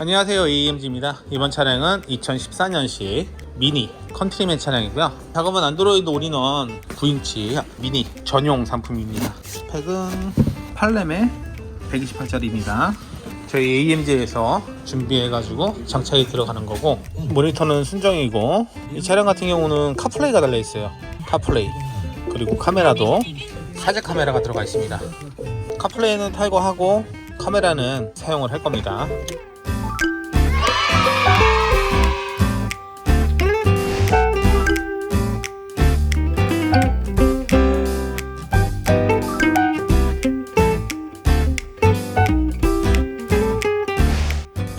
안녕하세요 AMG입니다. 이번 차량은 2014년식 미니 컨트리맨 차량이고요. 작업은 안드로이드 올인원 9인치 미니 전용 상품입니다. 스펙은 8렘에 128짜리입니다. 저희 AMG에서 준비해가지고 장착이 들어가는 거고 모니터는 순정이고 이 차량 같은 경우는 카플레이가 달려있어요. 카플레이. 그리고 카메라도 사제 카메라가 들어가 있습니다. 카플레이는 탈거하고 카메라는 사용을 할 겁니다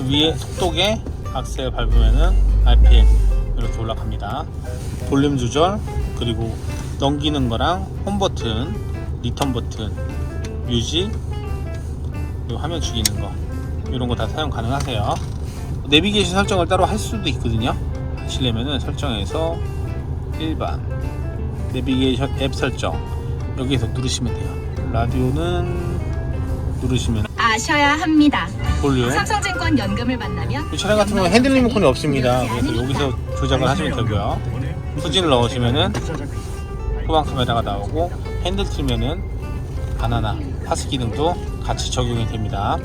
위에 속도계 악셀 밟으면은 RPM 이렇게 올라갑니다. 볼륨 조절 그리고 넘기는 거랑 홈 버튼, 리턴 버튼, 뮤직 그리고 화면 죽이는 거 이런 거 다 사용 가능하세요. 내비게이션 설정을 따로 할 수도 있거든요. 하시려면은 설정에서 일반 내비게이션 앱 설정 여기에서 누르시면 돼요. 라디오는 누르시면 아셔야 합니다. 볼륨 삼성증권 연금을 만나면 이 차량 같은 경우는 핸들 리모컨이 없습니다. 그래서 여기서 조작을 하시면 되고요. 후진을 넣으시면은 후방 카메라가 나오고 핸들 틀면은 바나나 파스 기능도 같이 적용이 됩니다.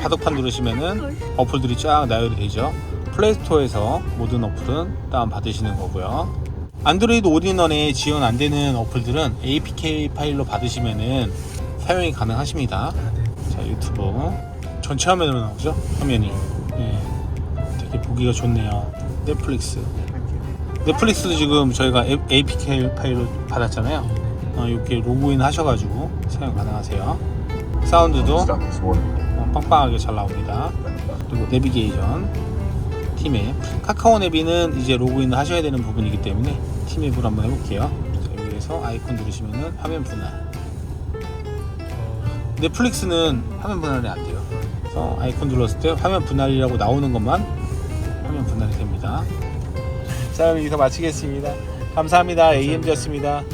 파도판 누르시면은 어플들이 쫙 나열이 되죠. 플레이스토어에서 모든 어플은 다운 받으시는 거고요. 안드로이드 올인원에 지원 안 되는 어플들은 APK 파일로 받으시면은 사용이 가능하십니다. 자 유튜브 전체 화면으로 나오죠? 화면이. 예, 되게 보기가 좋네요. 넷플릭스. 넷플릭스도 지금 저희가 앱- APK 파일로 받았잖아요. 어, 이렇게 로그인 하셔가지고 사용 가능하세요. 사운드도 어, 빵빵하게 잘 나옵니다. 그리고 내비게이션. 팀앱 카카오 내비는 이제 로그인을 하셔야 되는 부분이기 때문에 팀앱으로 한번 해볼게요. 자, 여기에서 아이콘 누르시면은 화면 분할. 넷플릭스는 화면 분할이 안 돼요. 그래서 아이콘 눌렀을 때 화면 분할이라고 나오는 것만 화면 분할이 됩니다. 자, 그럼 여기서 마치겠습니다. 감사합니다. AMG였습니다.